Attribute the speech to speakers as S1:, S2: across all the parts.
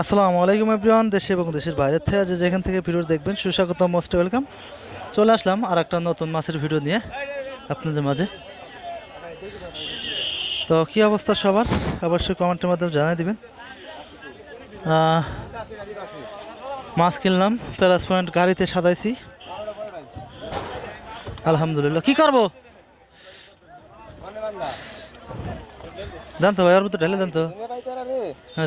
S1: আসসালামু আলাইকুম এভরিওয়ান, দেশে এবং দেশের বাইরে থেকে যে যেখান থেকে ভিডিও দেখবেন সুস্বাগত মোস্ট ওয়েলকাম চলে আসলাম আর একটা নতুন মাছের ভিডিও নিয়ে আপনাদের মাঝে। তো কী অবস্থা সবার? অবশ্যই কমেন্টের মাধ্যমে জানিয়ে দিবেন। মাছ কিনলাম, প্যারাস পয়েন্ট গাড়িতে সাজাইছি। আলহামদুলিল্লাহ। কি করব? দেন তো ভাই, ওর ভিতরে ঢেলে দেন তো। হ্যাঁ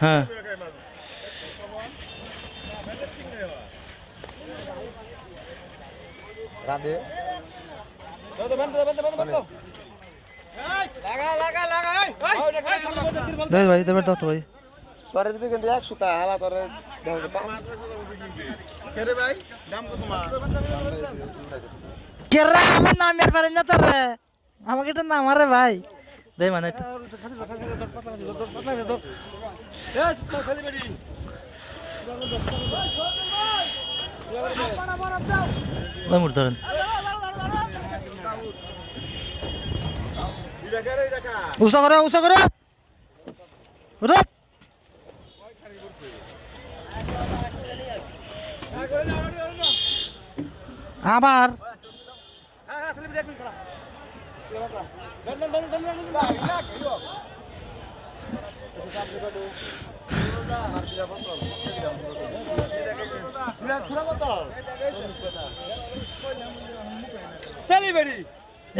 S1: হ্যাঁ।
S2: রাধে।
S1: দেখ ভাই দেবেন দাও তো ভাই।
S2: তোরে যদি কিন্তু একশো টাকা হালা তোরে।
S1: কেরা আমার নাম এর পারেন না তোর? আমাকে এটা নাম আরে ভাই। দেই মানে ধরেন। উঁচা করে উঁচা করে। আবার।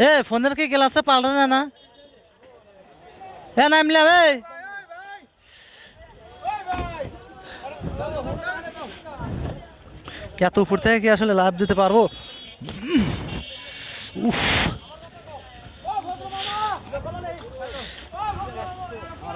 S1: এ, ফোনের কি গ্লাসে পাল্টা না না। এ নামলাম এই এত উপর থেকে কি আসলে লাভ দিতে পারব? উফ।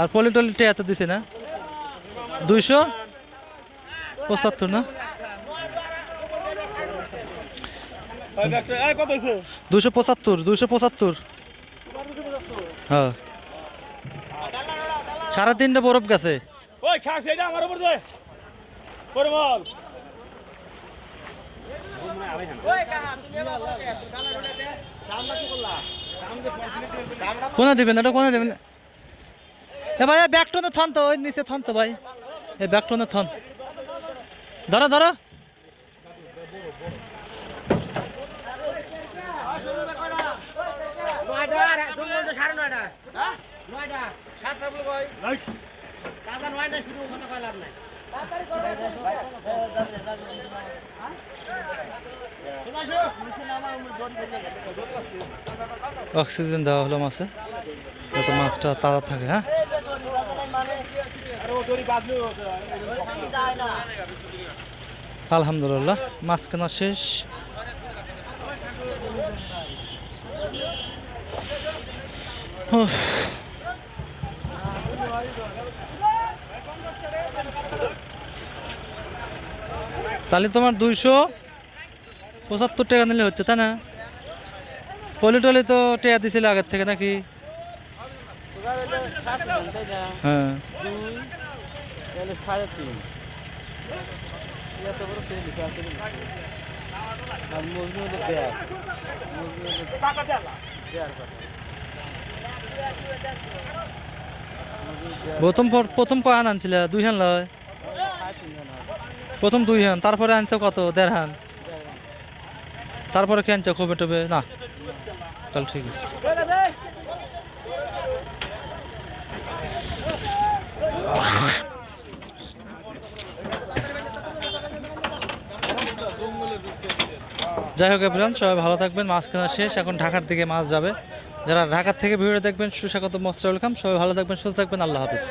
S3: আর
S1: পলি টলি এত দিছে না? দুইশো? পঁচাত্তর না? দুশো পঁচাত্তর দুশো পঁচাত্তর। হ্যাঁ। সাড়ে তিনটে বরফ গেছে। কোনে দিবেন? এটা কোনে দিবেন? এ ভাই ব্যাগটনে থন তো ওই নিচে থন তো ভাই এই ব্যাগটনে থন। ধরো ধরো। অক্সিজেন দেওয়া হলো মাছে। যাতে মাছটা তাজা থাকে হ্যাঁ? আলহামদুলিল্লাহ মাছ কেনা শেষ। তাহলে তোমার দুইশো পঁচাত্তর টাকা নিলে হচ্ছে, তাই না? পলি টলি তো টেয়া দিছিল আগের থেকে নাকি? হ্যাঁ।
S3: তাহলে সাড়ে তিন। এত
S1: প্রথম প্রথম কয় আনছিল? দুই হান লয়? প্রথম দুই হান, তারপরে আনছো কত? দেড় হান। তারপরে কে আনছো? টবে? না। চল ঠিক আছে। যাই হোক এভরিওয়ান সবাই ভালো থাকবেন, মাছ কেনা শেষ, এখন ঢাকার দিকে মাছ যাবে। যারা ঢাকার থেকে ভিডিও দেখবেন সুস্বাগত মস্ত ওয়েলকাম সবাই ভালো থাকবেন, সুস্থ থাকবেন, আল্লাহ হাফিজ।